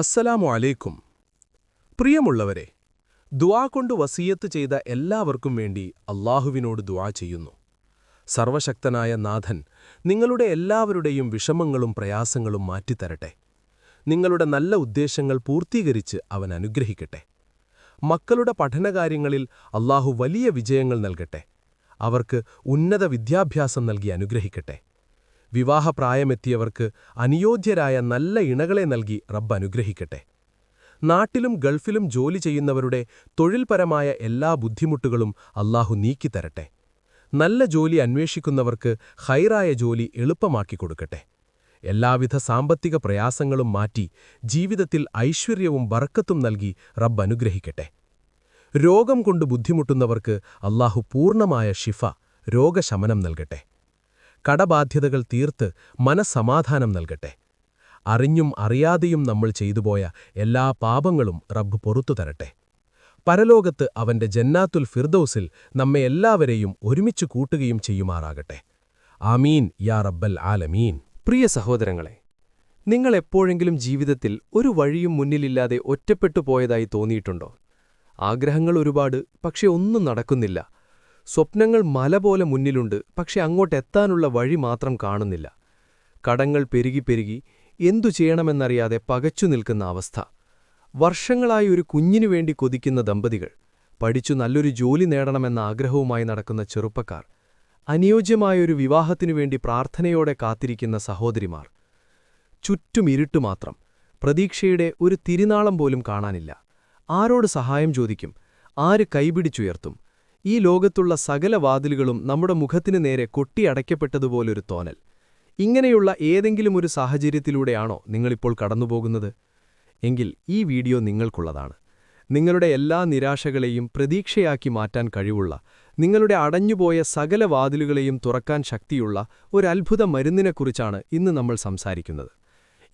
അസ്സലാമു അലൈക്കും. പ്രിയമുള്ളവരെ ദുവാ കൊണ്ട് വസീയത്ത് ചെയ്ത എല്ലാവർക്കും വേണ്ടി അള്ളാഹുവിനോട് ദുവാ ചെയ്യുന്നു. സർവശക്തനായ നാഥൻ നിങ്ങളുടെ എല്ലാവരുടെയും വിഷമങ്ങളും പ്രയാസങ്ങളും മാറ്റിത്തരട്ടെ. നിങ്ങളുടെ നല്ല ഉദ്ദേശങ്ങൾ പൂർത്തീകരിച്ച് അവൻ അനുഗ്രഹിക്കട്ടെ. മക്കളുടെ പഠനകാര്യങ്ങളിൽ അള്ളാഹു വലിയ വിജയങ്ങൾ നൽകട്ടെ. അവർക്ക് ഉന്നത വിദ്യാഭ്യാസം നൽകി അനുഗ്രഹിക്കട്ടെ. വിവാഹപ്രായമെത്തിയവർക്ക് അനുയോജ്യരായ നല്ല ഇണകളെ നൽകി റബ്ബ് അനുഗ്രഹിക്കട്ടെ. നാട്ടിലും ഗൾഫിലും ജോലി ചെയ്യുന്നവരുടെ തൊഴിൽപരമായ എല്ലാ ബുദ്ധിമുട്ടുകളും അല്ലാഹു നീക്കിത്തരട്ടെ. നല്ല ജോലി അന്വേഷിക്കുന്നവർക്ക് ഹൈറായ ജോലി എളുപ്പമാക്കി കൊടുക്കട്ടെ. എല്ലാവിധ സാമ്പത്തിക പ്രയാസങ്ങളും മാറ്റി ജീവിതത്തിൽ ഐശ്വര്യവും ബർക്കത്തും നൽകി റബ്ബ് അനുഗ്രഹിക്കട്ടെ. രോഗം കൊണ്ട് ബുദ്ധിമുട്ടുന്നവർക്ക് അല്ലാഹു പൂർണമായ ഷിഫ രോഗശമനം നൽകട്ടെ. കടബാധ്യതകൾ തീർത്ത് മനസ്സമാധാനം നൽകട്ടെ. അറിഞ്ഞും അറിയാതെയും നമ്മൾ ചെയ്തുപോയ എല്ലാ പാപങ്ങളും റബ്ബ് പൊറത്തു തരട്ടെ. പരലോകത്ത് അവന്റെ ജന്നാത്തുൽ ഫിർദൌസിൽ നമ്മെ എല്ലാവരെയും ഒരുമിച്ച് കൂട്ടുകയും ചെയ്യുമാറാകട്ടെ. ആമീൻ യാ റബ്ബൽ ആലമീൻ. പ്രിയ സഹോദരങ്ങളെ നിങ്ങൾ എപ്പോഴെങ്കിലും ജീവിതത്തിൽ ഒരു വഴിയും മുന്നിലില്ലാതെ ഒറ്റപ്പെട്ടു പോയതായി തോന്നിയിട്ടുണ്ടോ? ആഗ്രഹങ്ങൾ ഒരുപാട് പക്ഷെ ഒന്നും നടക്കുന്നില്ല. സ്വപ്നങ്ങൾ മല പോലെ മുന്നിലുണ്ട് പക്ഷെ അങ്ങോട്ടെത്താനുള്ള വഴി മാത്രം കാണുന്നില്ല. കടങ്ങൾ പെരുകി പെരുകി എന്തു ചെയ്യണമെന്നറിയാതെ പകച്ചു നിൽക്കുന്ന അവസ്ഥ. വർഷങ്ങളായി ഒരു കുഞ്ഞിനു വേണ്ടി കൊതിക്കുന്ന ദമ്പതികൾ. പഠിച്ചു നല്ലൊരു ജോലി നേടണമെന്ന ആഗ്രഹവുമായി നടക്കുന്ന ചെറുപ്പക്കാർ. അനുയോജ്യമായൊരു വിവാഹത്തിനു വേണ്ടി പ്രാർത്ഥനയോടെ കാത്തിരിക്കുന്ന സഹോദരിമാർ. ചുറ്റും ഇരുട്ടുമാത്രം പ്രതീക്ഷയുടെ ഒരു തിരിനാളം പോലും കാണാനില്ല. ആരോട് സഹായം ചോദിക്കും? ആര് കൈപിടിച്ചുയർത്തും? ഈ ലോകത്തുള്ള സകല വാതിലുകളും നമ്മുടെ മുഖത്തിനു നേരെ കൊട്ടിയടയ്ക്കപ്പെട്ടതുപോലൊരു തോന്നൽ. ഇങ്ങനെയുള്ള ഏതെങ്കിലും ഒരു സാഹചര്യത്തിലൂടെയാണോ നിങ്ങളിപ്പോൾ കടന്നുപോകുന്നത്? എങ്കിൽ ഈ വീഡിയോ നിങ്ങൾക്കുള്ളതാണ്. നിങ്ങളുടെ എല്ലാ നിരാശകളെയും പ്രതീക്ഷയാക്കി മാറ്റാൻ കഴിവുള്ള നിങ്ങളുടെ അടഞ്ഞുപോയ സകല വാതിലുകളെയും തുറക്കാൻ ശക്തിയുള്ള ഒരത്ഭുത മരുന്നിനെക്കുറിച്ചാണ് ഇന്ന് നമ്മൾ സംസാരിക്കുന്നത്.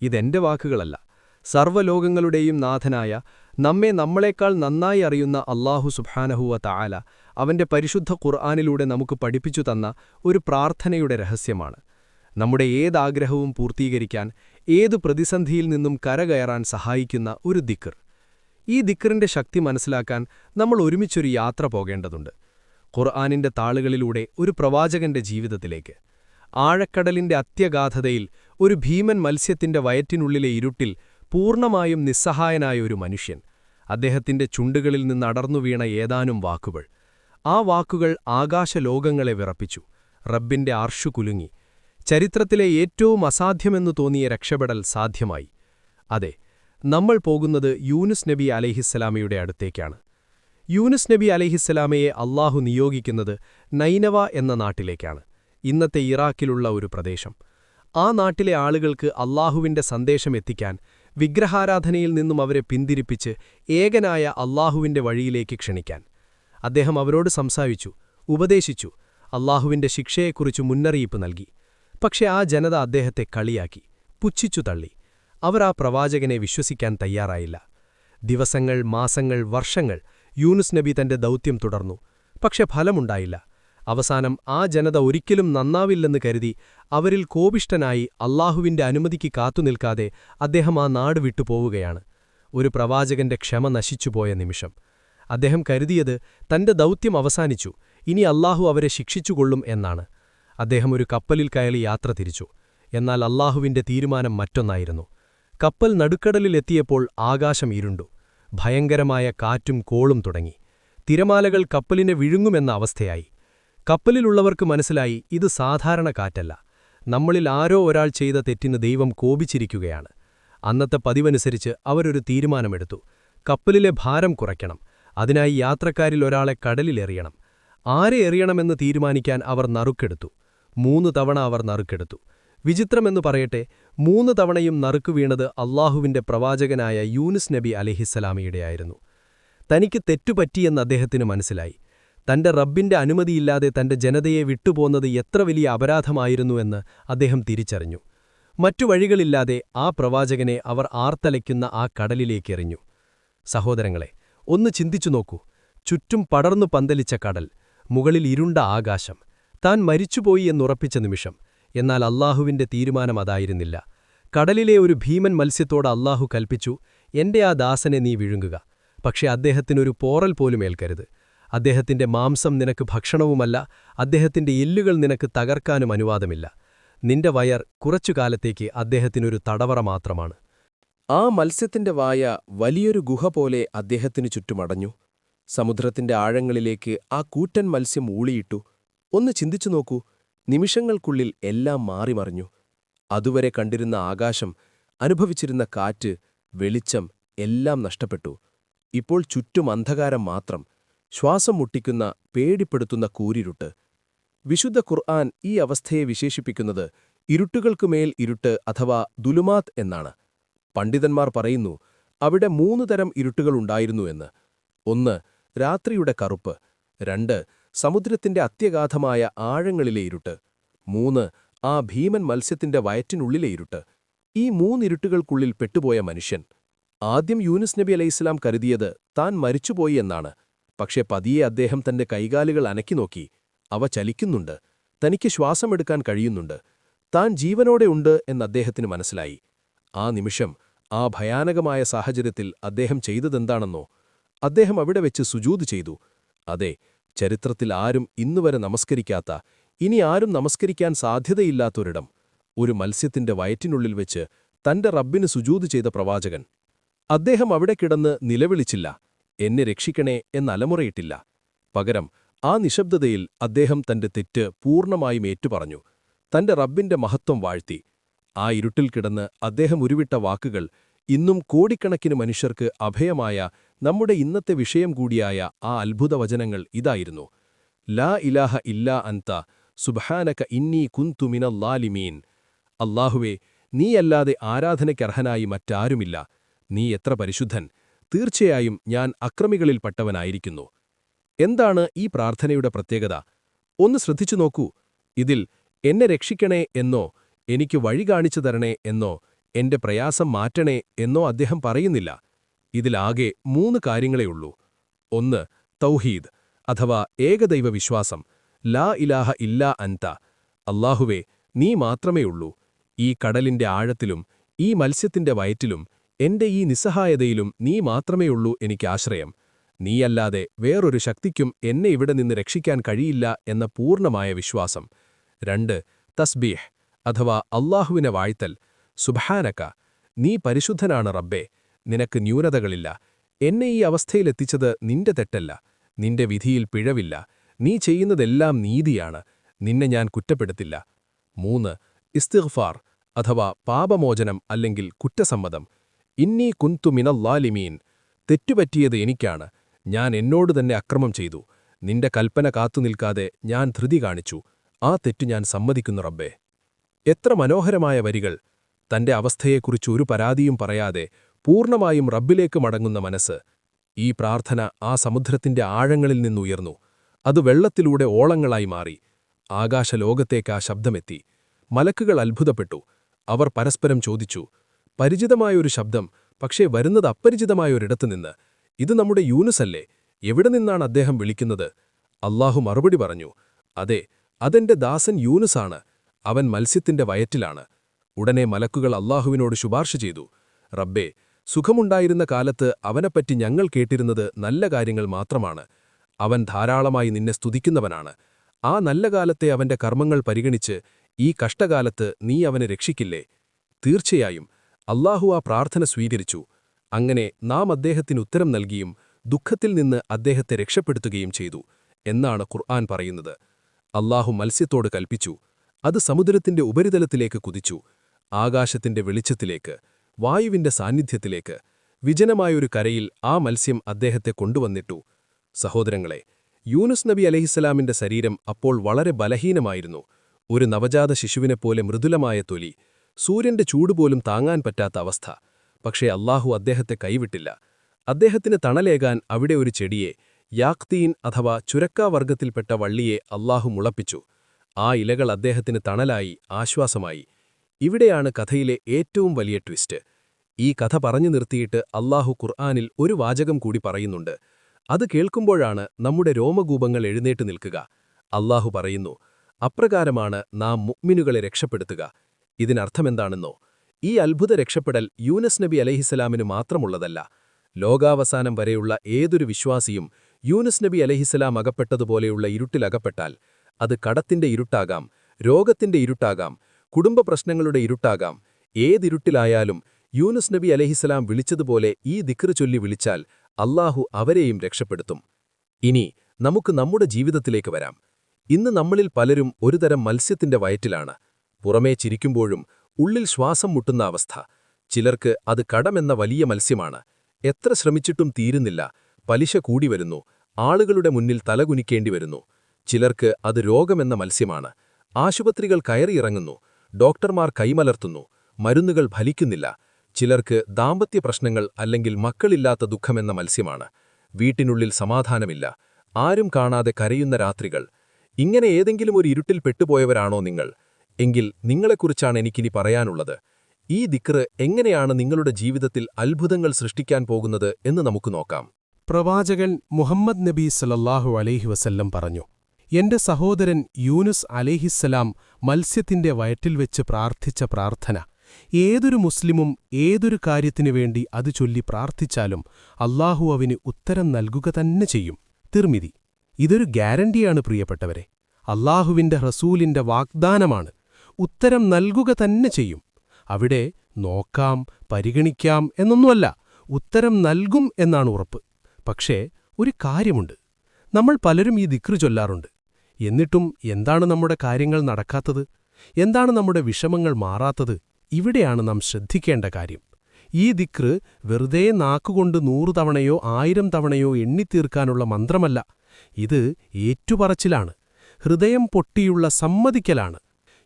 ഇതെന്റെ വാക്കുകളല്ല. സർവലോകങ്ങളുടെയും നാഥനായ നമ്മെ നമ്മളെക്കാൾ നന്നായി അറിയുന്ന അള്ളാഹു സുബ്ഹാനഹുവ തായാല അവന്റെ പരിശുദ്ധ ഖുർആാനിലൂടെ നമുക്ക് പഠിപ്പിച്ചു തന്ന ഒരു പ്രാർത്ഥനയുടെ രഹസ്യമാണ്. നമ്മുടെ ഏതാഗ്രഹവും പൂർത്തീകരിക്കാൻ ഏതു പ്രതിസന്ധിയിൽ നിന്നും കരകയറാൻ സഹായിക്കുന്ന ഒരു ദിക്കർ ഈ ദിക്കറിന്റെ ശക്തി മനസ്സിലാക്കാൻ നമ്മൾ ഒരുമിച്ചൊരു യാത്ര പോകേണ്ടതുണ്ട്. ഖുർആാനിന്റെ താളുകളിലൂടെ ഒരു പ്രവാചകന്റെ ജീവിതത്തിലേക്ക്. ആഴക്കടലിന്റെ അത്യഗാധതയിൽ ഒരു ഭീമൻ മത്സ്യത്തിന്റെ വയറ്റിനുള്ളിലെ ഇരുട്ടിൽ പൂർണമായും നിസ്സഹായനായ ഒരു മനുഷ്യൻ. അദ്ദേഹത്തിന്റെ ചുണ്ടുകളിൽ നിന്നടർന്നു വീണ ഏതാനും വാക്കുകൾ. ആ വാക്കുകൾ ആകാശലോകങ്ങളെ വിറപ്പിച്ചു. റബ്ബിന്റെ ആർഷു കുലുങ്ങി. ചരിത്രത്തിലെ ഏറ്റവും അസാധ്യമെന്നു തോന്നിയ രക്ഷപ്പെടൽ സാധ്യമായി. അതെ നമ്മൾ പോകുന്നത് യൂനുസ് നബി അലഹിസ്സലാമയുടെ അടുത്തേക്കാണ്. യൂനുസ് നബി അലഹിസ്സലാമയെ അള്ളാഹു നിയോഗിക്കുന്നത് നൈനവ എന്ന നാട്ടിലേക്കാണ്. ഇന്നത്തെ ഇറാഖിലുള്ള ഒരു പ്രദേശം. ആ നാട്ടിലെ ആളുകൾക്ക് അള്ളാഹുവിന്റെ സന്ദേശം എത്തിക്കാൻ വിഗ്രഹാരാധനയിൽ നിന്നും അവരെ പിന്തിരിപ്പിച്ച് ഏകനായ അള്ളാഹുവിന്റെ വഴിയിലേക്ക് ക്ഷണിക്കാൻ. അദ്ദേഹം അവരോട് സംസാരിച്ചു ഉപദേശിച്ചു അള്ളാഹുവിന്റെ ശിക്ഷയെക്കുറിച്ച് മുന്നറിയിപ്പ് നൽകി. പക്ഷെ ആ ജനത അദ്ദേഹത്തെ കളിയാക്കി പുച്ഛിച്ചു തള്ളി. അവർ ആ പ്രവാചകനെ വിശ്വസിക്കാൻ തയ്യാറായില്ല. ദിവസങ്ങൾ മാസങ്ങൾ വർഷങ്ങൾ യൂനുസ് നബി തന്റെ ദൗത്യം തുടർന്നു. പക്ഷെ ഫലമുണ്ടായില്ല. അവസാനം ആ ജനത ഒരിക്കലും നന്നാവില്ലെന്ന് കരുതി അവരിൽ കോപിഷ്ടനായി അള്ളാഹുവിന്റെ അനുമതിക്ക് കാത്തുനിൽക്കാതെ അദ്ദേഹം ആ നാട് വിട്ടുപോവുകയാണ്. ഒരു പ്രവാചകന്റെ ക്ഷമ നശിച്ചുപോയ നിമിഷം. അദ്ദേഹം കരുതിയത് തന്റെ ദൗത്യം അവസാനിച്ചു ഇനി അല്ലാഹു അവരെ ശിക്ഷിച്ചുകൊള്ളും എന്നാണ്. അദ്ദേഹം ഒരു കപ്പലിൽ കയറി യാത്ര തിരിച്ചു. എന്നാൽ അല്ലാഹുവിന്റെ തീരുമാനം മറ്റൊന്നായിരുന്നു. കപ്പൽ നടുക്കടലിലെത്തിയപ്പോൾ ആകാശം ഇരുണ്ടു ഭയങ്കരമായ കാറ്റും കോളും തുടങ്ങി. തിരമാലകൾ കപ്പലിനെ വിഴുങ്ങുമെന്ന അവസ്ഥയായി. കപ്പലിലുള്ളവർക്ക് മനസ്സിലായി ഇത് സാധാരണ കാറ്റല്ല. നമ്മളിൽ ആരോ ഒരാൾ ചെയ്ത തെറ്റിന് ദൈവം കോപിച്ചിരിക്കുകയാണ്. അന്നത്തെ പതിവനുസരിച്ച് അവരൊരു തീരുമാനമെടുത്തു. കപ്പലിലെ ഭാരം കുറയ്ക്കണം. അതിനായി യാത്രക്കാരിൽ ഒരാളെ കടലിലെറിയണം ആരെ എറിയണമെന്ന് തീരുമാനിക്കാൻ അവർ നറുക്കെടുത്തു. മൂന്ന് തവണ അവർ നറുക്കെടുത്തു. വിചിത്രമെന്നു പറയട്ടെ മൂന്ന് തവണയും നറുക്കു വീണത് അള്ളാഹുവിന്റെ പ്രവാചകനായ യൂനുസ് നബി അലഹിസ്സലാമിയുടെയായിരുന്നു. തനിക്ക് തെറ്റുപറ്റിയെന്ന് അദ്ദേഹത്തിന് മനസ്സിലായി. തന്റെ റബ്ബിന്റെ അനുമതിയില്ലാതെ തന്റെ ജനതയെ വിട്ടുപോന്നത് എത്ര വലിയ അപരാധമായിരുന്നുവെന്ന് അദ്ദേഹം തിരിച്ചറിഞ്ഞു. മറ്റു വഴികളില്ലാതെ ആ പ്രവാചകനെ അവർ ആർത്തലയ്ക്കുന്ന ആ കടലിലേക്കെറിഞ്ഞു സഹോദരങ്ങളെ ഒന്ന് ചിന്തിച്ചു നോക്കൂ. ചുറ്റും പടർന്നു പന്തലിച്ച കടൽ മുകളിൽ ഇരുണ്ട ആകാശം. താൻ മരിച്ചുപോയി എന്നുറപ്പിച്ച നിമിഷം. എന്നാൽ അല്ലാഹുവിന്റെ തീരുമാനം അതായിരുന്നില്ല. കടലിലെ ഒരു ഭീമൻ മത്സ്യത്തോട് അല്ലാഹു കൽപ്പിച്ചു എന്റെ ആ ദാസനെ നീ വിഴുങ്ങുക. പക്ഷേ അദ്ദേഹത്തിനൊരു പോറൽ പോലും ഏൽക്കരുത്. അദ്ദേഹത്തിന്റെ മാംസം നിനക്ക് ഭക്ഷണവുമല്ല അദ്ദേഹത്തിന്റെ എല്ലുകൾ നിനക്ക് തകർക്കാനും അനുവാദമില്ല. നിന്റെ വയർ കുറച്ചു കാലത്തേക്ക് അദ്ദേഹത്തിനൊരു തടവറ മാത്രമാണ്. ആ മത്സ്യത്തിന്റെ വായ വലിയൊരു ഗുഹ പോലെ അദ്ദേഹത്തിനു ചുറ്റുമടഞ്ഞു. സമുദ്രത്തിന്റെ ആഴങ്ങളിലേക്ക് ആ കൂറ്റൻ മത്സ്യം ഊളിയിട്ടു. ഒന്ന് ചിന്തിച്ചു നോക്കൂ നിമിഷങ്ങൾക്കുള്ളിൽ എല്ലാം മാറിമറിഞ്ഞു. അതുവരെ കണ്ടിരുന്ന ആകാശം അനുഭവിച്ചിരുന്ന കാറ്റ് വെളിച്ചം എല്ലാം നഷ്ടപ്പെട്ടു. ഇപ്പോൾ ചുറ്റും അന്ധകാരം മാത്രം ശ്വാസം മുട്ടിക്കുന്ന പേടിപ്പെടുത്തുന്ന കൂരിരുട്ട്. വിശുദ്ധ ഖുർആൻ ഈ അവസ്ഥയെ വിശേഷിപ്പിക്കുന്നത് ഇരുട്ടുകൾക്കുമേൽ ഇരുട്ട് അഥവാ ദുലുമാത്ത് എന്നാണ്. പണ്ഡിതന്മാർ പറയുന്നു അവിടെ മൂന്ന് തരം ഇരുട്ടുകളുണ്ടായിരുന്നു എന്ന്. ഒന്ന് രാത്രിയുടെ കറുപ്പ്. രണ്ട് സമുദ്രത്തിന്റെ അത്യഗാധമായ ആഴങ്ങളിലെ ഇരുട്ട്. മൂന്ന് ആ ഭീമൻ മത്സ്യത്തിന്റെ വയറ്റിനുള്ളിലെ ഇരുട്ട്. ഈ മൂന്നിരുട്ടുകൾക്കുള്ളിൽ പെട്ടുപോയ മനുഷ്യൻ. ആദ്യം യൂനുസ് നബി അലൈഹിസ്ലാം കരുതിയത് താൻ മരിച്ചുപോയി എന്നാണ്. പക്ഷെ പതിയെ അദ്ദേഹം തന്റെ കൈകാലുകൾ അനക്കി നോക്കി. അവ ചലിക്കുന്നുണ്ട്. തനിക്ക് ശ്വാസമെടുക്കാൻ കഴിയുന്നുണ്ട്. താൻ ജീവനോടെ ഉണ്ട് എന്ന് അദ്ദേഹത്തിന് മനസ്സിലായി. ആ നിമിഷം ആ ഭയാനകമായ സാഹചര്യത്തിൽ അദ്ദേഹം ചെയ്തതെന്താണെന്നോ അദ്ദേഹം അവിടെ വെച്ച് സുജൂത് ചെയ്തു. അതെ ചരിത്രത്തിൽ ആരും ഇന്നുവരെ നമസ്കരിക്കാത്ത ഇനി ആരും നമസ്കരിക്കാൻ സാധ്യതയില്ലാത്തൊരിടം ഒരു മത്സ്യത്തിന്റെ വയറ്റിനുള്ളിൽ വെച്ച് തന്റെ റബ്ബിന് സുജൂത് ചെയ്ത പ്രവാചകൻ. അദ്ദേഹം അവിടെ കിടന്ന് നിലവിളിച്ചില്ല എന്നെ രക്ഷിക്കണേ എന്നലമുറയിട്ടില്ല. പകരം ആ നിശബ്ദതയിൽ അദ്ദേഹം തന്റെ തെറ്റ് പൂർണമായും ഏറ്റുപറഞ്ഞു തന്റെ റബ്ബിന്റെ മഹത്വം വാഴ്ത്തി ആ ഇരുട്ടിൽ കിടന്ന് അദ്ദേഹം ഉരുവിട്ട വാക്കുകൾ ഇന്നും കോടിക്കണക്കിന് മനുഷ്യർക്ക് അഭയമായ നമ്മുടെ ഇന്നത്തെ വിഷയം കൂടിയായ ആ അത്ഭുതവചനങ്ങൾ ഇതായിരുന്നു. ലാ ഇലാഹ ഇല്ലാ അന്ത സുബഹാനക ഇന്നീ കുന്തുമിനല്ലാലിമീൻ അള്ളാഹുവേ നീയല്ലാതെ ആരാധനയ്ക്കർഹനായി മറ്റാരുമില്ല. നീ എത്ര പരിശുദ്ധൻ. തീർച്ചയായും ഞാൻ അക്രമികളിൽപ്പെട്ടവനായിരിക്കുന്നു എന്താണ് ഈ പ്രാർത്ഥനയുടെ പ്രത്യേകത? ഒന്ന് ശ്രദ്ധിച്ചു നോക്കൂ. ഇതിൽ എന്നെ രക്ഷിക്കണേ എന്നോ എനിക്ക് വഴി കാണിച്ചു തരണേ എന്നോ എന്റെ പ്രയാസം മാറ്റണേ എന്നോ അദ്ദേഹം പറയുന്നില്ല. ഇതിലാകെ മൂന്ന് കാര്യങ്ങളെയുള്ളൂ ഒന്ന് തൗഹീദ് അഥവാ ഏകദൈവ വിശ്വാസം. ലാ ഇലാഹ ഇല്ലാ അൻത. അല്ലാഹുവേ നീ മാത്രമേയുള്ളൂ ഈ കടലിന്റെ ആഴത്തിലും ഈ മത്സ്യത്തിന്റെ വയറ്റിലും എന്റെ ഈ നിസ്സഹായതയിലും നീ മാത്രമേയുള്ളൂ എനിക്ക് ആശ്രയം. നീയല്ലാതെ വേറൊരു ശക്തിക്കും എന്നെ ഇവിടെ നിന്ന് രക്ഷിക്കാൻ കഴിയില്ല എന്ന പൂർണമായ വിശ്വാസം. രണ്ട് തസ്ബീഹ്. അഥവാ അള്ളാഹുവിനെ വാഴ്ത്തൽ സുബഹാനക്ക നീ പരിശുദ്ധനാണ് റബ്ബേ നിനക്ക് ന്യൂനതകളില്ല. എന്നെ ഈ അവസ്ഥയിലെത്തിച്ചത് നിന്റെ തെറ്റല്ല നിന്റെ വിധിയിൽ പിഴവില്ല നീ ചെയ്യുന്നതെല്ലാം നീതിയാണ് നിന്നെ ഞാൻ കുറ്റപ്പെടുത്തില്ല. മൂന്ന് ഇസ്തിഗ്ഫാർ അഥവാ പാപമോചനം അല്ലെങ്കിൽ കുറ്റസമ്മതം. ഇന്നീ കുന്തു മിനല്ലാലിമീൻ തെറ്റുപറ്റിയത് എനിക്കാണ് ഞാൻ എന്നോട് തന്നെ അക്രമം ചെയ്തു നിന്റെ കൽപ്പന കാത്തുനിൽക്കാതെ ഞാൻ ധൃതി കാണിച്ചു ആ തെറ്റു ഞാൻ സമ്മതിക്കുന്നു റബ്ബേ. എത്ര മനോഹരമായ വരികൾ. തന്റെ അവസ്ഥയെക്കുറിച്ച് ഒരു പരാതിയും പറയാതെ പൂർണമായും റബ്ബിലേക്ക് മടങ്ങുന്ന മനസ്സ്. ഈ പ്രാർത്ഥന ആ സമുദ്രത്തിന്റെ ആഴങ്ങളിൽ നിന്നുയർന്നു. അത് വെള്ളത്തിലൂടെ ഓളങ്ങളായി മാറി. ആകാശലോകത്തേക്ക് ആ ശബ്ദമെത്തി. മലക്കുകൾ അത്ഭുതപ്പെട്ടു. അവർ പരസ്പരം ചോദിച്ചു പരിചിതമായൊരു ശബ്ദം പക്ഷേ വരുന്നത് അപരിചിതമായൊരിടത്തുനിന്ന് ഇത് നമ്മുടെ യൂനുസല്ലേ എവിടെ നിന്നാണ് അദ്ദേഹം വിളിക്കുന്നത്? അള്ളാഹു മറുപടി പറഞ്ഞു അതെ അതെന്റെ ദാസൻ യൂനുസാണ്. അവൻ മത്സ്യത്തിന്റെ വയറ്റിലാണ്. ഉടനെ മലക്കുകൾ അള്ളാഹുവിനോട് ശുപാർശ ചെയ്തു. റബ്ബേ സുഖമുണ്ടായിരുന്ന കാലത്ത് അവനെപ്പറ്റി ഞങ്ങൾ കേട്ടിരുന്നത് നല്ല കാര്യങ്ങൾ മാത്രമാണ്. അവൻ ധാരാളമായി നിന്നെ സ്തുതിക്കുന്നവനാണ്. ആ നല്ല കാലത്തെ അവന്റെ കർമ്മങ്ങൾ പരിഗണിച്ച് ഈ കഷ്ടകാലത്ത് നീ അവനെ രക്ഷിക്കില്ലേ? തീർച്ചയായും അള്ളാഹു ആ പ്രാർത്ഥന സ്വീകരിച്ചു. അങ്ങനെ നാം അദ്ദേഹത്തിന് ഉത്തരം നൽകിയും ദുഃഖത്തിൽ നിന്ന് അദ്ദേഹത്തെ രക്ഷപ്പെടുത്തുകയും ചെയ്തു എന്നാണ് ഖുർആൻ പറയുന്നത്. അള്ളാഹു മത്സ്യത്തോട് കൽപ്പിച്ചു. അത് സമുദ്രത്തിന്റെ ഉപരിതലത്തിലേക്ക് കുതിച്ചു. ആകാശത്തിന്റെ വെളിച്ചത്തിലേക്ക് വായുവിന്റെ സാന്നിധ്യത്തിലേക്ക് വിജനമായൊരു കരയിൽ ആ മത്സ്യം അദ്ദേഹത്തെ കൊണ്ടുവന്നിട്ടു. സഹോദരങ്ങളെ യൂനുസ് നബി അലഹിസ്സലാമിന്റെ ശരീരം അപ്പോൾ വളരെ ബലഹീനമായിരുന്നു. ഒരു നവജാത ശിശുവിനെപ്പോലെ മൃദുലമായ തൊലി സൂര്യന്റെ ചൂടുപോലും താങ്ങാൻ പറ്റാത്ത അവസ്ഥ. പക്ഷേ അല്ലാഹു അദ്ദേഹത്തെ കൈവിട്ടില്ല. അദ്ദേഹത്തിന് തണലേകാൻ അവിടെ ഒരു ചെടിയെ യാക്തീൻ അഥവാ ചുരക്കാവർഗത്തിൽപ്പെട്ട വള്ളിയെ അല്ലാഹു മുളപ്പിച്ചു. ആ ഇലകൾ അദ്ദേഹത്തിന് തണലായി ആശ്വാസമായി. ഇവിടെയാണ് കഥയിലെ ഏറ്റവും വലിയ ട്വിസ്റ്റ്. ഈ കഥ പറഞ്ഞു നിർത്തിയിട്ട് അള്ളാഹു ഖുർആാനിൽ ഒരു വാചകം കൂടി പറയുന്നുണ്ട്. അത് കേൾക്കുമ്പോഴാണ് നമ്മുടെ രോമകൂപങ്ങൾ എഴുന്നേറ്റ് നിൽക്കുക. അള്ളാഹു പറയുന്നു അപ്രകാരമാണ് നാം മുഗ്മിനുകളെ രക്ഷപ്പെടുത്തുക. ഇതിനർത്ഥമെന്താണെന്നോ ഈ അത്ഭുത രക്ഷപ്പെടൽ യൂനസ് നബി അലഹിസലാമിന് മാത്രമുള്ളതല്ല. ലോകാവസാനം വരെയുള്ള ഏതൊരു വിശ്വാസിയും യൂനസ് നബി അലഹിസലാം അകപ്പെട്ടതുപോലെയുള്ള ഇരുട്ടിലകപ്പെട്ടാൽ അത് കടത്തിന്റെ ഇരുട്ടാകാം രോഗത്തിന്റെ ഇരുട്ടാകാം കുടുംബ പ്രശ്നങ്ങളുടെ ഇരുട്ടാകാം. ഏതിരുട്ടിലായാലും യൂനുസ് നബി അലഹിസലാം വിളിച്ചതുപോലെ ഈ ദിക്റ് ചൊല്ലി വിളിച്ചാൽ അല്ലാഹു അവരെയും രക്ഷപ്പെടുത്തും. ഇനി നമുക്ക് നമ്മുടെ ജീവിതത്തിലേക്ക് വരാം. ഇന്ന് നമ്മളിൽ പലരും ഒരുതരം മത്സ്യത്തിന്റെ വയറ്റിലാണ്. പുറമേ ചിരിക്കുമ്പോഴും ഉള്ളിൽ ശ്വാസം മുട്ടുന്ന അവസ്ഥ. ചിലർക്ക് അത് കടമെന്ന വലിയ മത്സ്യമാണ്. എത്ര ശ്രമിച്ചിട്ടും തീരുന്നില്ല. പലിശ കൂടി വരുന്നു. ആളുകളുടെ മുന്നിൽ തലകുനിക്കേണ്ടി വരുന്നു. ചിലർക്ക് അത് രോഗമെന്ന മത്സ്യമാണ്. ആശുപത്രികൾ കയറിയിറങ്ങുന്നു ഡോക്ടർമാർ കൈമലർത്തുന്നു മരുന്നുകൾ ഫലിക്കുന്നില്ല. ചിലർക്ക് ദാമ്പത്യ പ്രശ്നങ്ങൾ അല്ലെങ്കിൽ മക്കളില്ലാത്ത ദുഃഖമെന്ന മത്സ്യമാണ്. വീട്ടിനുള്ളിൽ സമാധാനമില്ല ആരും കാണാതെ കരയുന്ന രാത്രികൾ. ഇങ്ങനെ ഏതെങ്കിലും ഒരു ഇരുട്ടിൽ പെട്ടുപോയവരാണോ നിങ്ങൾ? എങ്കിൽ നിങ്ങളെക്കുറിച്ചാണ് എനിക്കിനി പറയാനുള്ളത്. ഈ ദിക്റ് എങ്ങനെയാണ് നിങ്ങളുടെ ജീവിതത്തിൽ അത്ഭുതങ്ങൾ സൃഷ്ടിക്കാൻ പോകുന്നത് എന്ന് നമുക്ക് നോക്കാം. പ്രവാചകൻ മുഹമ്മദ് നബി സലല്ലാഹു അലൈഹി വസല്ലം പറഞ്ഞു എന്റെ സഹോദരൻ യൂനുസ് അലേഹിസ്സലാം മത്സ്യത്തിന്റെ വയറ്റിൽ വെച്ച് പ്രാർത്ഥിച്ച പ്രാർത്ഥന. ഏതൊരു മുസ്ലിമും ഏതൊരു കാര്യത്തിനു വേണ്ടി അത് ചൊല്ലി പ്രാർത്ഥിച്ചാലും അല്ലാഹു അവന് ഉത്തരം നൽകുക തന്നെ ചെയ്യും. തിർമിതി ഇതൊരു ഗ്യാരണ്ടിയാണ് പ്രിയപ്പെട്ടവരെ. അല്ലാഹുവിന്റെ റസൂലിന്റെ വാഗ്ദാനമാണ് ഉത്തരം നൽകുക തന്നെ ചെയ്യും. അവിടെ നോക്കാം പരിഗണിക്കാം എന്നൊന്നുമല്ല ഉത്തരം നൽകും എന്നാണ് ഉറപ്പ്. പക്ഷേ ഒരു കാര്യമുണ്ട്. നമ്മൾ പലരും ഈ ദിക്റ് ചൊല്ലാറുണ്ട്. എന്നിട്ടും എന്താണ് നമ്മുടെ കാര്യങ്ങൾ നടക്കാത്തത്? എന്താണ് നമ്മുടെ വിഷമങ്ങൾ മാറാത്തത്? ഇവിടെയാണ് നാം ശ്രദ്ധിക്കേണ്ട കാര്യം. ഈ ദിക്റ് വെറുതെ നാക്കുകൊണ്ട് നൂറു തവണയോ ആയിരം തവണയോ എണ്ണിത്തീർക്കാനുള്ള മന്ത്രമല്ല. ഇത് ഏറ്റുപറച്ചിലാണ്. ഹൃദയം പൊട്ടിയുള്ള സമ്മതിക്കലാണ്.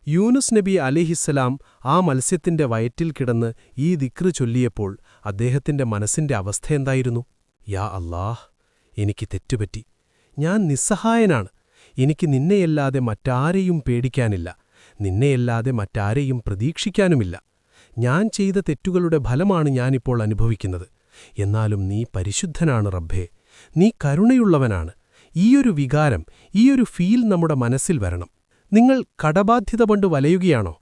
യൂനുസ് നബി അലിഹിസ്സലാം ആ മത്സ്യത്തിന്റെ വയറ്റിൽ കിടന്ന് ഈ ദിക്റ് ചൊല്ലിയപ്പോൾ അദ്ദേഹത്തിന്റെ മനസ്സിന്റെ അവസ്ഥയെന്തായിരുന്നു യാ അല്ലാഹ് എനിക്ക് തെറ്റുപറ്റി. ഞാൻ നിസ്സഹായനാണ്. എനിക്ക് നിന്നെയല്ലാതെ മറ്റാരെയും പേടിക്കാനില്ല. നിന്നെയല്ലാതെ മറ്റാരെയും പ്രതീക്ഷിക്കാനുമില്ല. ഞാൻ ചെയ്ത തെറ്റുകളുടെ ഫലമാണ് ഞാനിപ്പോൾ അനുഭവിക്കുന്നത്. എന്നാലും നീ പരിശുദ്ധനാണ് റബ്ബേ. നീ കരുണയുള്ളവനാണ്. ഈയൊരു വികാരം ഈയൊരു ഫീൽ നമ്മുടെ മനസ്സിൽ വരണം. നിങ്ങൾ കടബാധ്യത കൊണ്ട് വലയുകയാണോ?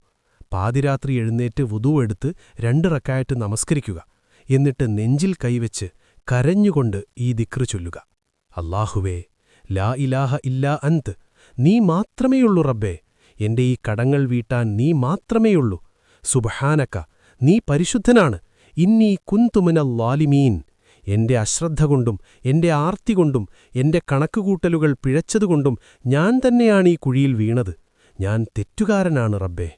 പാതിരാത്രി എഴുന്നേറ്റ് വുതുവെടുത്ത് രണ്ടിറക്കായിട്ട് നമസ്കരിക്കുക. എന്നിട്ട് നെഞ്ചിൽ കൈവച്ച് കരഞ്ഞുകൊണ്ട് ഈ ദിക്റ് ചൊല്ലുക. അല്ലാഹുവേ ലാ ഇലാഹ ഇല്ലാ അന്ത്. നീ മാത്രമേയുള്ളൂ റബ്ബേ. എന്റെ ഈ കടങ്ങൾ വീട്ടാൻ നീ മാത്രമേയുള്ളൂ. സുബഹാനക്ക നീ പരിശുദ്ധനാണ്. ഇന്നീ കുന്തുമിനല്ലാലിമീൻ എന്റെ അശ്രദ്ധ കൊണ്ടും എന്റെ ആർത്തി കൊണ്ടും എന്റെ കണക്കുകൂട്ടലുകൾ പിഴച്ചതുകൊണ്ടും ഞാൻ തന്നെയാണ് ഈ കുഴിയിൽ വീണത്. ഞാൻ തെറ്റുകാരനാണ് റബ്ബേ.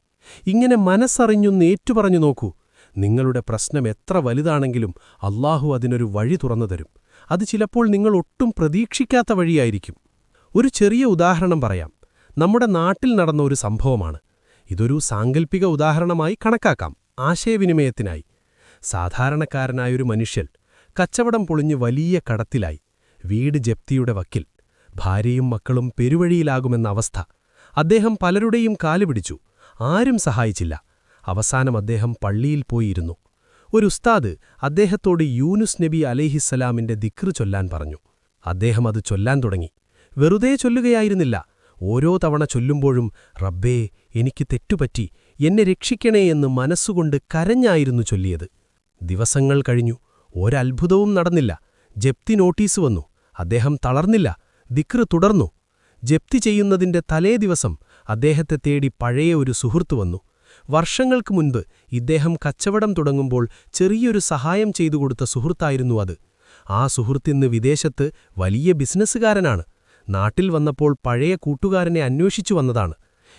ഇങ്ങനെ മനസ്സറിഞ്ഞൊന്ന് ഏറ്റുപറഞ്ഞു നോക്കൂ. നിങ്ങളുടെ പ്രശ്നം എത്ര വലുതാണെങ്കിലും അള്ളാഹു അതിനൊരു വഴി തുറന്നു തരും. അത് ചിലപ്പോൾ നിങ്ങൾ ഒട്ടും പ്രതീക്ഷിക്കാത്ത വഴിയായിരിക്കും. ഒരു ചെറിയ ഉദാഹരണം പറയാം. നമ്മുടെ നാട്ടിൽ നടന്ന ഒരു സംഭവമാണ്. ഇതൊരു സാങ്കല്പിക ഉദാഹരണമായി കണക്കാക്കാം. ആശയവിനിമയത്തിനായി. സാധാരണക്കാരനായൊരു മനുഷ്യൻ കച്ചവടം പൊളിഞ്ഞ് വലിയ കടത്തിലായി. വീട് ജപ്തിയുടെ വക്കിൽ. ഭാര്യയും മക്കളും പെരുവഴിയിലാകുമെന്ന അവസ്ഥ. അദ്ദേഹം പലരുടെയും കാലുപിടിച്ചു ആരും സഹായിച്ചില്ല. അവസാനം അദ്ദേഹം പള്ളിയിൽ പോയിരുന്നു. ഒരു ഉസ്താദ് അദ്ദേഹത്തോട് യൂനുസ് നബി അലേഹിസ്സലാമിന്റെ ദിക്ർ ചൊല്ലാൻ പറഞ്ഞു. അദ്ദേഹം അത് ചൊല്ലാൻ തുടങ്ങി. വെറുതെ ചൊല്ലുകയായിരുന്നില്ല. ഓരോ തവണ ചൊല്ലുമ്പോഴും റബ്ബേ എനിക്ക് തെറ്റുപറ്റി. എന്നെ രക്ഷിക്കണേ എന്ന് മനസ്സുകൊണ്ട് കരഞ്ഞായിരുന്നു ചൊല്ലിയത്. ദിവസങ്ങൾ കഴിഞ്ഞു. ഒരത്ഭുതവും നടന്നില്ല. ജപ്തി നോട്ടീസ് വന്നു. അദ്ദേഹം തളർന്നില്ല. ദിക്ർ തുടർന്നു. ജപ്തി ചെയ്യുന്നതിന്റെ തലേ ദിവസം അദ്ദേഹത്തെ തേടി പഴയ ഒരു സുഹൃത്തു വന്നു. വർഷങ്ങൾക്ക് മുൻപ് ഇദ്ദേഹം കച്ചവടം തുടങ്ങുമ്പോൾ ചെറിയൊരു സഹായം ചെയ്തു കൊടുത്ത സുഹൃത്തായിരുന്നു അത്. ആ സുഹൃത്തിന്ന് വിദേശത്ത് വലിയ ബിസിനസ്സുകാരനാണ്. നാട്ടിൽ വന്നപ്പോൾ പഴയ കൂട്ടുകാരനെ അന്വേഷിച്ചു വന്നതാണ്.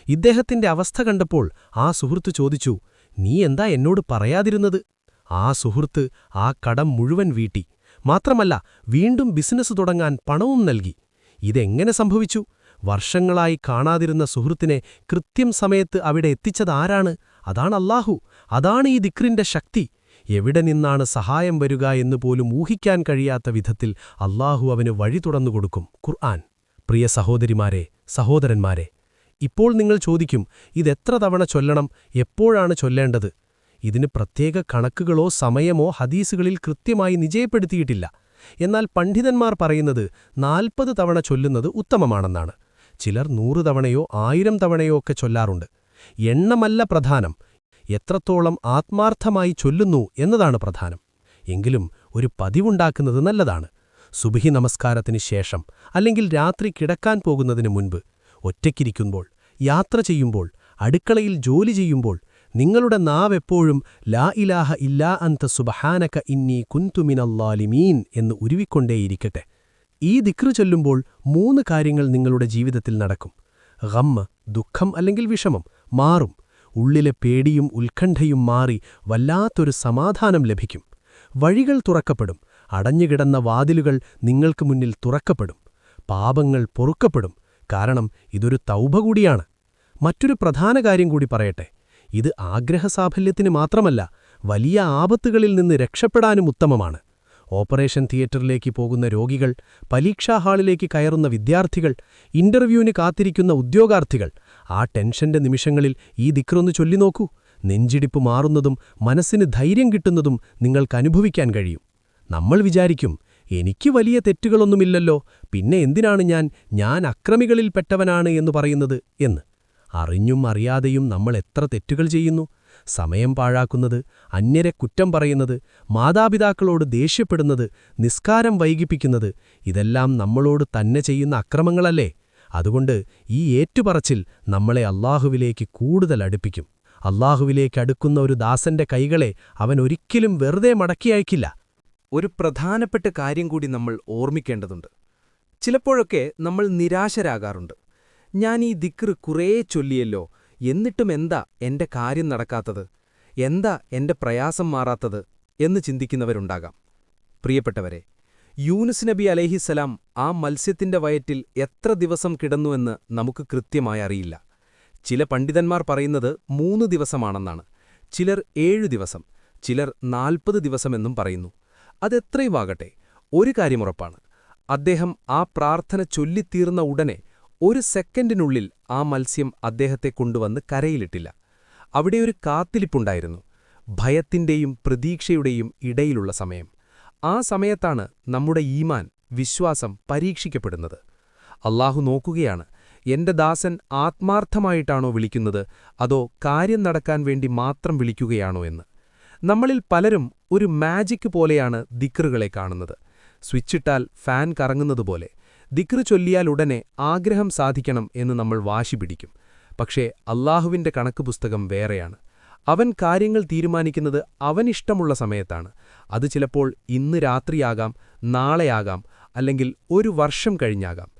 ഇദ്ദേഹത്തിന്റെ അവസ്ഥ കണ്ടപ്പോൾ ആ സുഹൃത്ത് ചോദിച്ചു നീ എന്താ എന്നോട് പറയാതിരുന്നത്? ആ സുഹൃത്ത് ആ കടം മുഴുവൻ വീട്ടി. മാത്രമല്ല വീണ്ടും ബിസിനസ് തുടങ്ങാൻ പണവും നൽകി. ഇതെങ്ങനെ സംഭവിച്ചു? വർഷങ്ങളായി കാണാതിരുന്ന സുഹൃത്തിനെ കൃത്യം സമയത്ത് അവിടെ എത്തിച്ചതാരാണ് അതാണ് അല്ലാഹു. അതാണ് ഈ ദിക്റിന്റെ ശക്തി. എവിടെ നിന്നാണ് സഹായം വരിക എന്ന് പോലും ഊഹിക്കാൻ കഴിയാത്ത വിധത്തിൽ അല്ലാഹു അവന് വഴി തുറന്നുകൊടുക്കും ഖുർആൻ. പ്രിയ സഹോദരിമാരെ സഹോദരന്മാരെ ഇപ്പോൾ നിങ്ങൾ ചോദിക്കും ഇതെത്ര തവണ ചൊല്ലണം? എപ്പോഴാണ് ചൊല്ലേണ്ടത്? ഇതിന് പ്രത്യേക കണക്കുകളോ സമയമോ ഹദീസുകളിൽ കൃത്യമായി നിജയപ്പെടുത്തിയിട്ടില്ല. എന്നാൽ പണ്ഡിതന്മാർ പറയുന്നത് നാൽപ്പത് തവണ ചൊല്ലുന്നത് ഉത്തമമാണെന്നാണ്. ചിലർ നൂറ് തവണയോ ആയിരം തവണയോ ഒക്കെ ചൊല്ലാറുണ്ട്. എണ്ണമല്ല പ്രധാനം. എത്രത്തോളം ആത്മാർത്ഥമായി ചൊല്ലുന്നു എന്നതാണ് പ്രധാനം. എങ്കിലും ഒരു പതിവുണ്ടാക്കുന്നത് നല്ലതാണ്. സുബഹി നമസ്കാരത്തിന് ശേഷം അല്ലെങ്കിൽ രാത്രി കിടക്കാൻ പോകുന്നതിന് മുൻപ് ഒറ്റയ്ക്കിരിക്കുമ്പോൾ യാത്ര ചെയ്യുമ്പോൾ അടുക്കളയിൽ ജോലി ചെയ്യുമ്പോൾ നിങ്ങളുടെ നാവ് എപ്പോഴും ലാ ഇലാഹ ഇല്ലാ അന്ത സുബഹാനക ഇന്നി കുന്തുമിനല്ലാലിമീൻ എന്ന് ഉരുവിക്കൊണ്ടേയിരിക്കട്ടെ. ഈ ദിക്രു ചൊല്ലുമ്പോൾ മൂന്ന് കാര്യങ്ങൾ നിങ്ങളുടെ ജീവിതത്തിൽ നടക്കും. ഗമ്മ് ദുഃഖം അല്ലെങ്കിൽ വിഷമം മാറും. ഉള്ളിലെ പേടിയും ഉത്കണ്ഠയും മാറി വല്ലാത്തൊരു സമാധാനം ലഭിക്കും. വഴികൾ തുറക്കപ്പെടും. അടഞ്ഞുകിടന്ന വാതിലുകൾ നിങ്ങൾക്ക് മുന്നിൽ തുറക്കപ്പെടും. പാപങ്ങൾ പൊറുക്കപ്പെടും. കാരണം ഇതൊരു തൗഭ കൂടിയാണ്. മറ്റൊരു പ്രധാന കാര്യം കൂടി പറയട്ടെ. ഇത് ആഗ്രഹസാഫല്യത്തിന് മാത്രമല്ല വലിയ ആപത്തുകളിൽ നിന്ന് രക്ഷപ്പെടാനും ഉത്തമമാണ്. ഓപ്പറേഷൻ തിയേറ്ററിലേക്ക് പോകുന്ന രോഗികൾ പരീക്ഷാ ഹാളിലേക്ക് കയറുന്ന വിദ്യാർത്ഥികൾ ഇന്റർവ്യൂവിന് കാത്തിരിക്കുന്ന ഉദ്യോഗാർത്ഥികൾ ആ ടെൻഷന്റെ നിമിഷങ്ങളിൽ ഈ ദിക്റൊന്ന് ചൊല്ലിനോക്കൂ നെഞ്ചിടിപ്പ് മാറുന്നതും മനസ്സിന് ധൈര്യം കിട്ടുന്നതും നിങ്ങൾക്ക് അനുഭവിക്കാൻ കഴിയും. നമ്മൾ വിചാരിക്കും എനിക്ക് വലിയ തെറ്റുകളൊന്നുമില്ലല്ലോ പിന്നെ എന്തിനാണ് ഞാൻ ഞാൻ അക്രമികളിൽപ്പെട്ടവനാണ് എന്ന് പറയുന്നത്? എന്ന്. അറിഞ്ഞും അറിയാതെയും നമ്മൾ എത്ര തെറ്റുകൾ ചെയ്യുന്നു? സമയം പാഴാക്കുന്നത് അന്യരെ കുറ്റം പറയുന്നത് മാതാപിതാക്കളോട് ദേഷ്യപ്പെടുന്നത് നിസ്കാരം വൈകിപ്പിക്കുന്നത് ഇതെല്ലാം നമ്മളോട് തന്നെ ചെയ്യുന്ന അക്രമങ്ങളല്ലേ? അതുകൊണ്ട് ഈ ഏറ്റുപറച്ചിൽ നമ്മളെ അള്ളാഹുവിലേക്ക് കൂടുതൽ അടുപ്പിക്കും. അള്ളാഹുവിലേക്ക് അടുക്കുന്ന ഒരു ദാസന്റെ കൈകളെ അവൻ ഒരിക്കലും വെറുതെ മടക്കി അയക്കില്ല. ഒരു പ്രധാനപ്പെട്ട കാര്യം കൂടി നമ്മൾ ഓർമ്മിക്കേണ്ടതുണ്ട്. ചിലപ്പോഴൊക്കെ നമ്മൾ നിരാശരാകാറുണ്ട്. ഞാൻ ഈ ദിക്ർ കുറേ ചൊല്ലിയല്ലോ എന്നിട്ടും എന്താ എന്റെ കാര്യം നടക്കാത്തത്? എന്താ എന്റെ പ്രയാസം മാറാത്തത്? എന്ന് ചിന്തിക്കുന്നവരുണ്ടാകാം. പ്രിയപ്പെട്ടവരെ യൂനുസ് നബി അലഹിസലാം ആ മത്സ്യത്തിന്റെ വയറ്റിൽ എത്ര ദിവസം കിടന്നുവെന്ന് നമുക്ക് കൃത്യമായി അറിയില്ല. ചില പണ്ഡിതന്മാർ പറയുന്നത് മൂന്ന് ദിവസമാണെന്നാണ്. ചിലർ ഏഴു ദിവസം ചിലർ നാൽപ്പത് ദിവസമെന്നും പറയുന്നു. അതെത്രയുമാകട്ടെ ഒരു കാര്യമുറപ്പാണ് അദ്ദേഹം ആ പ്രാർത്ഥന ചൊല്ലിത്തീർന്ന ഉടനെ ഒരു സെക്കൻഡിനുള്ളിൽ ആ മത്സ്യം അദ്ദേഹത്തെ കൊണ്ടുവന്ന് കരയിലിട്ടില്ല. അവിടെ ഒരു കാത്തിലിപ്പുണ്ടായിരുന്നു ഭയത്തിന്റെയും പ്രതീക്ഷയുടെയും ഇടയിലുള്ള സമയം. ആ സമയത്താണ് നമ്മുടെ ഈമാൻ വിശ്വാസം പരീക്ഷിക്കപ്പെടുന്നത്. അള്ളാഹു നോക്കുകയാണ് എന്റെ ദാസൻ ആത്മാർത്ഥമായിട്ടാണോ വിളിക്കുന്നത് അതോ കാര്യം നടക്കാൻ വേണ്ടി മാത്രം വിളിക്കുകയാണോ എന്ന്? നമ്മളിൽ പലരും ഒരു മാജിക് പോലെയാണ് ദിക്കറുകളെ കാണുന്നത്. സ്വിച്ചിട്ടാൽ ഫാൻ കറങ്ങുന്നതുപോലെ ദിക്റ് ചൊല്ലിയാൽ ഉടനെ ആഗ്രഹം സാധിക്കണം എന്ന് നമ്മൾ വാശി പിടിക്കും. പക്ഷേ അള്ളാഹുവിന്റെ കണക്ക് പുസ്തകം വേറെയാണ്. അവൻ കാര്യങ്ങൾ തീരുമാനിക്കുന്നത് അവനിഷ്ടമുള്ള സമയത്താണ്. അത് ചിലപ്പോൾ ഇന്ന് രാത്രിയാകാം നാളെയാകാം അല്ലെങ്കിൽ ഒരു വർഷം കഴിഞ്ഞാകാം.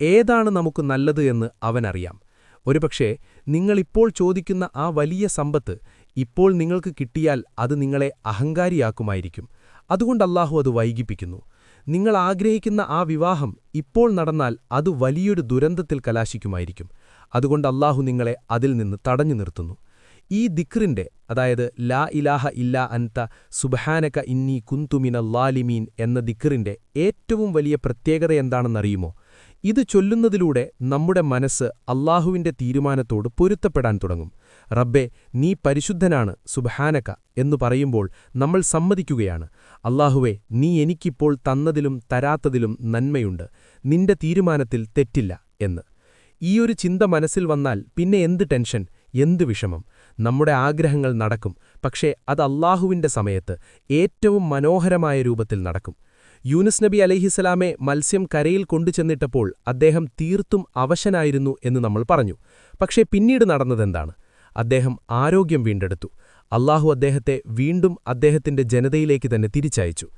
ഏതാണ് നമുക്ക് നല്ലത് എന്ന് അവനറിയാം ഒരുപക്ഷേ നിങ്ങളിപ്പോൾ ചോദിക്കുന്ന ആ വലിയ സമ്പത്ത് ഇപ്പോൾ നിങ്ങൾക്ക് കിട്ടിയാൽ അത് നിങ്ങളെ അഹങ്കാരിയാക്കുമായിരിക്കും. അതുകൊണ്ട് അല്ലാഹു അത് വൈകിപ്പിക്കുന്നു. നിങ്ങൾ ആഗ്രഹിക്കുന്ന ആ വിവാഹം ഇപ്പോൾ നടന്നാൽ അത് വലിയൊരു ദുരന്തത്തിൽ കലാശിക്കുമായിരിക്കും. അതുകൊണ്ട് അല്ലാഹു നിങ്ങളെ അതിൽ നിന്ന് തടഞ്ഞു നിർത്തുന്നു. ഈ ദിക്റിന്റെ അതായത് ലാ ഇലാഹ ഇല്ലാ അൻത സുബഹാനക ഇന്നി കുന്തുമിനല്ലാലിമീൻ എന്ന ദിക്റിന്റെ ഏറ്റവും വലിയ പ്രത്യേകത എന്താണെന്നറിയുമോ? ഇത് ചൊല്ലുന്നതിലൂടെ നമ്മുടെ മനസ്സ് അള്ളാഹുവിന്റെ തീരുമാനത്തോട് പൊരുത്തപ്പെടാൻ തുടങ്ങും. റബ്ബെ നീ പരിശുദ്ധനാണ് സുബഹാനക എന്നു പറയുമ്പോൾ നമ്മൾ സമ്മതിക്കുകയാണ്. അള്ളാഹുവെ നീ എനിക്കിപ്പോൾ തന്നതിലും തരാത്തതിലും നന്മയുണ്ട്. നിന്റെ തീരുമാനത്തിൽ തെറ്റില്ല എന്ന്. ഈയൊരു ചിന്ത മനസ്സിൽ വന്നാൽ പിന്നെ എന്ത് ടെൻഷൻ എന്ത് വിഷമം? നമ്മുടെ ആഗ്രഹങ്ങൾ നടക്കും. പക്ഷേ അത് അള്ളാഹുവിന്റെ സമയത്ത് ഏറ്റവും മനോഹരമായ രൂപത്തിൽ നടക്കും. യൂനുസ് നബി അലഹിസലാമെ മത്സ്യം കരയിൽ കൊണ്ടുചെന്നിട്ടപ്പോൾ അദ്ദേഹം തീർത്തും അവശനായിരുന്നു എന്ന് നമ്മൾ പറഞ്ഞു. പക്ഷേ പിന്നീട് നടന്നതെന്താണ്? അദ്ദേഹം ആരോഗ്യം വീണ്ടെടുത്തു. അള്ളാഹു അദ്ദേഹത്തെ വീണ്ടും അദ്ദേഹത്തിന്റെ ജനതയിലേക്ക് തന്നെ തിരിച്ചയച്ചു.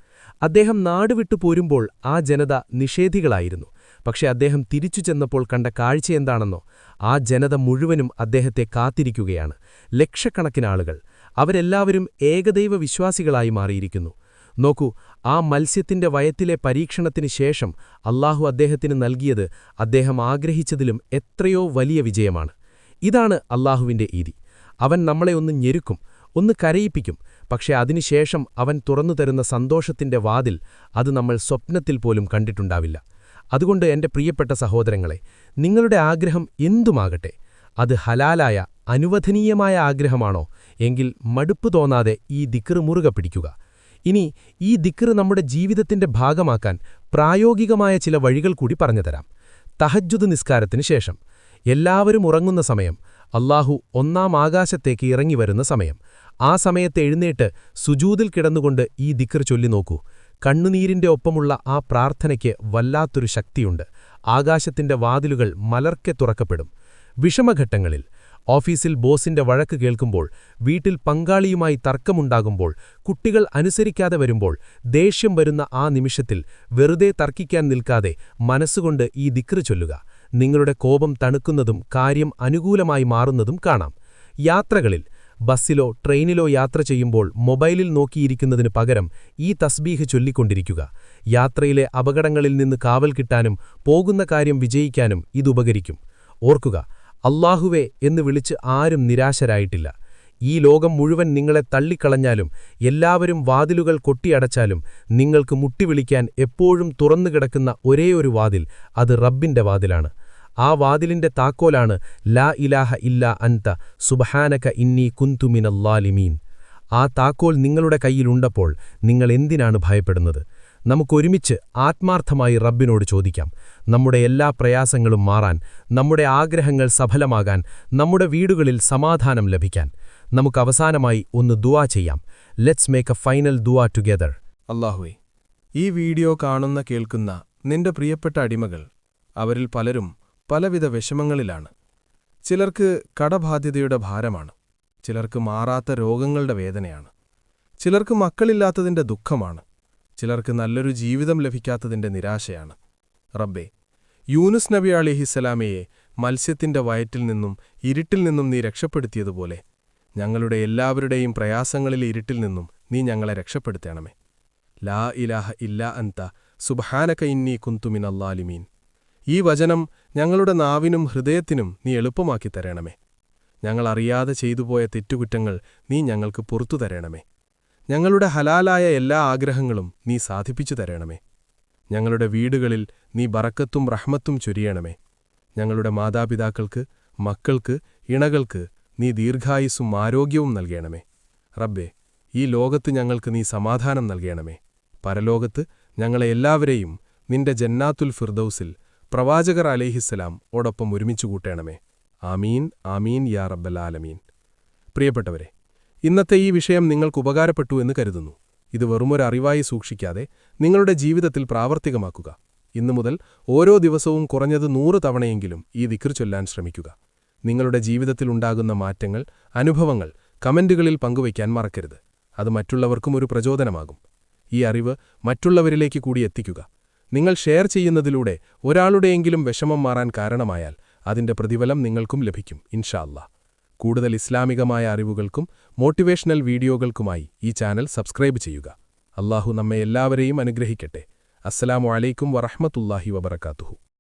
അദ്ദേഹം നാടുവിട്ടു പോരുമ്പോൾ ആ ജനത നിഷേധികളായിരുന്നു. പക്ഷേ അദ്ദേഹം തിരിച്ചു ചെന്നപ്പോൾ കണ്ട കാഴ്ചയെന്താണെന്നോ ആ ജനത മുഴുവനും അദ്ദേഹത്തെ കാത്തിരിക്കുകയാണ്. ലക്ഷക്കണക്കിനാളുകൾ അവരെല്ലാവരും ഏകദൈവ വിശ്വാസികളായി മാറിയിരിക്കുന്നു. നോക്കൂ ആ മത്സ്യത്തിന്റെ വയത്തിലെ പരീക്ഷണത്തിന് ശേഷം അല്ലാഹു അദ്ദേഹത്തിന് നൽകിയത് അദ്ദേഹം ആഗ്രഹിച്ചതിലും എത്രയോ വലിയ വിജയമാണ്. ഇതാണ് അള്ളാഹുവിന്റെ ഈതി അവൻ നമ്മളെ ഒന്ന് ഞെരുക്കും ഒന്ന് കരയിപ്പിക്കും പക്ഷെ അതിനുശേഷം അവൻ തുറന്നു തരുന്ന സന്തോഷത്തിന്റെ വാതിൽ അത് നമ്മൾ സ്വപ്നത്തിൽ പോലും കണ്ടിട്ടുണ്ടാവില്ല. അതുകൊണ്ട് എന്റെ പ്രിയപ്പെട്ട സഹോദരങ്ങളെ നിങ്ങളുടെ ആഗ്രഹം എന്തുമാകട്ടെ? അത് ഹലാലായ അനുവദനീയമായ ആഗ്രഹമാണോ? എങ്കിൽ മടുപ്പ് തോന്നാതെ ഈ ദിക്കറ് മുറുക പിടിക്കുക. ഇനി ഈ ദിക്ർ നമ്മുടെ ജീവിതത്തിന്റെ ഭാഗമാക്കാൻ പ്രായോഗികമായ ചില വഴികൾ കൂടി പറഞ്ഞുതരാം. തഹജ്ജുദ് നിസ്കാരത്തിന് ശേഷം എല്ലാവരും ഉറങ്ങുന്ന സമയം അള്ളാഹു ഒന്നാം ആകാശത്തേക്ക് ഇറങ്ങി വരുന്ന സമയം. ആ സമയത്ത് എഴുന്നേറ്റ് സുജൂതിൽ കിടന്നുകൊണ്ട് ഈ ദിക്ർ ചൊല്ലി നോക്കൂ. കണ്ണുനീരിന്റെ ഒപ്പമുള്ള ആ പ്രാർത്ഥനയ്ക്ക് വല്ലാത്തൊരു ശക്തിയുണ്ട്. ആകാശത്തിന്റെ വാതിലുകൾ മലർക്കെ തുറക്കപ്പെടും. വിഷമഘട്ടങ്ങളിൽ ഓഫീസിൽ ബോസിന്റെ വഴക്ക് കേൾക്കുമ്പോൾ വീട്ടിൽ പങ്കാളിയുമായി തർക്കമുണ്ടാകുമ്പോൾ കുട്ടികൾ അനുസരിക്കാതെ വരുമ്പോൾ ദേഷ്യം വരുന്ന ആ നിമിഷത്തിൽ വെറുതെ തർക്കിക്കാൻ നിൽക്കാതെ മനസ്സുകൊണ്ട് ഈ ദിക്റ് ചൊല്ലുക. നിങ്ങളുടെ കോപം തണുക്കുന്നതും കാര്യം അനുകൂലമായി മാറുന്നതും കാണാം. യാത്രകളിൽ ബസ്സിലോ ട്രെയിനിലോ യാത്ര ചെയ്യുമ്പോൾ മൊബൈലിൽ നോക്കിയിരിക്കുന്നതിന് പകരം ഈ തസ്ബീഹ് ചൊല്ലിക്കൊണ്ടിരിക്കുക. യാത്രയിലെ അപകടങ്ങളിൽ നിന്ന് കാവൽ കിട്ടാനും പോകുന്ന കാര്യം വിജയിക്കാനും ഇതുപകരിക്കും ഓർക്കുക അല്ലാഹുവേ എന്ന് വിളിച്ച് ആരും നിരാശരായിട്ടില്ല. ഈ ലോകം മുഴുവൻ നിങ്ങളെ തള്ളിക്കളഞ്ഞാലും എല്ലാവരും വാതിലുകൾ കൊട്ടിയടച്ചാലും നിങ്ങൾക്ക് മുട്ടിവിളിക്കാൻ എപ്പോഴും തുറന്നുകിടക്കുന്ന ഒരേയൊരു വാതിൽ അത് റബ്ബിന്റെ വാതിലാണ്. ആ വാതിലിന്റെ താക്കോലാണ് ലാ ഇലാഹ ഇല്ല അൻത സുബഹാനക ഇന്നി കുന്തുമിനല്ലാലിമീൻ ആ താക്കോൽ നിങ്ങളുടെ കയ്യിലുണ്ടപ്പോൾ നിങ്ങൾ എന്തിനാണ് ഭയപ്പെടുന്നത്? നമുക്കൊരുമിച്ച് ആത്മാർത്ഥമായി റബ്ബിനോട് ചോദിക്കാം. നമ്മുടെ എല്ലാ പ്രയാസങ്ങളും മാറാൻ നമ്മുടെ ആഗ്രഹങ്ങൾ സഫലമാകാൻ നമ്മുടെ വീടുകളിൽ സമാധാനം ലഭിക്കാൻ നമുക്ക് അവസാനമായി ഒന്ന് ദുവാ ചെയ്യാം. ലെറ്റ്സ് മേക്ക് എ ഫൈനൽ ദുവാ ടുഗെദർ അള്ളാഹുവെ ഈ വീഡിയോ കാണുന്ന കേൾക്കുന്ന നിന്റെ പ്രിയപ്പെട്ട അടിമകൾ അവരിൽ പലരും പലവിധ വിഷമങ്ങളിലാണ്. ചിലർക്ക് കടബാധ്യതയുടെ ഭാരമാണ്. ചിലർക്ക് മാറാത്ത രോഗങ്ങളുടെ വേദനയാണ്. ചിലർക്ക് മക്കളില്ലാത്തതിന്റെ ദുഃഖമാണ്. ചിലർക്ക് നല്ലൊരു ജീവിതം ലഭിക്കാത്തതിന്റെ നിരാശയാണ്. റബ്ബേ യൂനുസ് നബി അലിഹിസലാമയെ മത്സ്യത്തിന്റെ വയറ്റിൽ നിന്നും ഇരുട്ടിൽ നിന്നും നീ രക്ഷപ്പെടുത്തിയതുപോലെ ഞങ്ങളുടെ എല്ലാവരുടെയും പ്രയാസങ്ങളിൽ ഇരുട്ടിൽ നിന്നും നീ ഞങ്ങളെ രക്ഷപ്പെടുത്തണമേ. ലാ ഇലാഹ ഇല്ലാ അന്ത സുബഹാനക ഇന്നി കുന്തുമിൻ അല്ലാലിമീൻ ഈ വചനം ഞങ്ങളുടെ നാവിനും ഹൃദയത്തിനും നീ എളുപ്പമാക്കി തരണമേ. ഞങ്ങളറിയാതെ ചെയ്തുപോയ തെറ്റുകുറ്റങ്ങൾ നീ ഞങ്ങൾക്ക് പുറത്തു തരണമേ. ഞങ്ങളുടെ ഹലാലായ എല്ലാ ആഗ്രഹങ്ങളും നീ സാധിപ്പിച്ചു തരണമേ. ഞങ്ങളുടെ വീടുകളിൽ നീ ബറക്കത്തും റഹ്മത്തും ചൊരിയണമേ. ഞങ്ങളുടെ മാതാപിതാക്കൾക്ക് മക്കൾക്ക് ഇണകൾക്ക് നീ ദീർഘായുസ്സും ആരോഗ്യവും നൽകണമേ. റബ്ബേ ഈ ലോകത്ത് ഞങ്ങൾക്ക് നീ സമാധാനം നൽകണമേ. പരലോകത്ത് ഞങ്ങളെ എല്ലാവരെയും നിന്റെ ജന്നാത്തുൽ ഫിർദൌസിൽ പ്രവാചകർ അലേഹിസ്സലാം ഓടൊപ്പം ഒരുമിച്ചു കൂട്ടേണമേ. ആമീൻ ആമീൻ യാ റബ്ബൽ ആലമീൻ. പ്രിയപ്പെട്ടവരെ ഇന്നത്തെ ഈ വിഷയം നിങ്ങൾക്ക് ഉപകാരപ്പെട്ടു എന്ന് കരുതുന്നു. ഇത് വെറുമൊരു അറിവായി സൂക്ഷിക്കാതെ നിങ്ങളുടെ ജീവിതത്തിൽ പ്രാവർത്തികമാക്കുക. ഇന്നു മുതൽ ഓരോ ദിവസവും കുറഞ്ഞത് നൂറ് തവണയെങ്കിലും ഈ ദിക്ർ ചൊല്ലാൻ ശ്രമിക്കുക. നിങ്ങളുടെ ജീവിതത്തിൽ ഉണ്ടാകുന്ന മാറ്റങ്ങൾ അനുഭവങ്ങൾ കമന്റുകളിൽ പങ്കുവയ്ക്കാൻ മറക്കരുത്. അത് മറ്റുള്ളവർക്കും ഒരു പ്രചോദനമാകും. ഈ അറിവ് മറ്റുള്ളവരിലേക്ക് കൂടി എത്തിക്കുക. നിങ്ങൾ ഷെയർ ചെയ്യുന്നതിലൂടെ ഒരാളുടെയെങ്കിലും വിഷമം മാറാൻ കാരണമായാൽ അതിന്റെ പ്രതിഫലം നിങ്ങൾക്കും ലഭിക്കും ഇൻഷാ അല്ലാ കൂടുതൽ ഇസ്ലാമികമായ അറിവുകൾക്കും മോട്ടിവേഷണൽ വീഡിയോകൾക്കുമായി ഈ ചാനൽ സബ്സ്ക്രൈബ് ചെയ്യുക. അള്ളാഹു നമ്മെ എല്ലാവരെയും അനുഗ്രഹിക്കട്ടെ. അസ്സലാമു അലൈക്കും വറഹ്മത്തുള്ളാഹി വബറകാതുഹു.